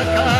acá.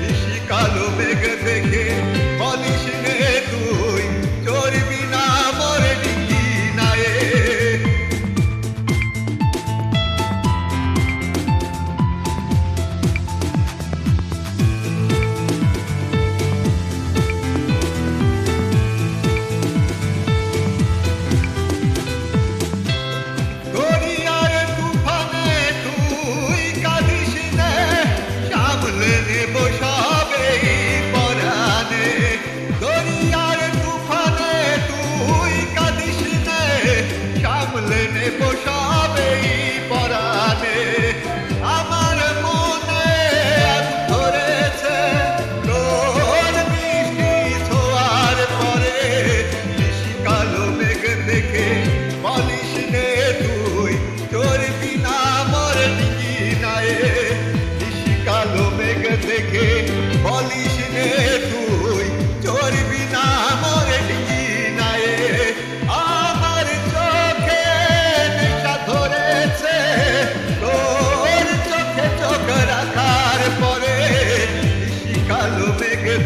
নিশি কালো মেঘ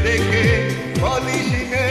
দেখে বলিস নে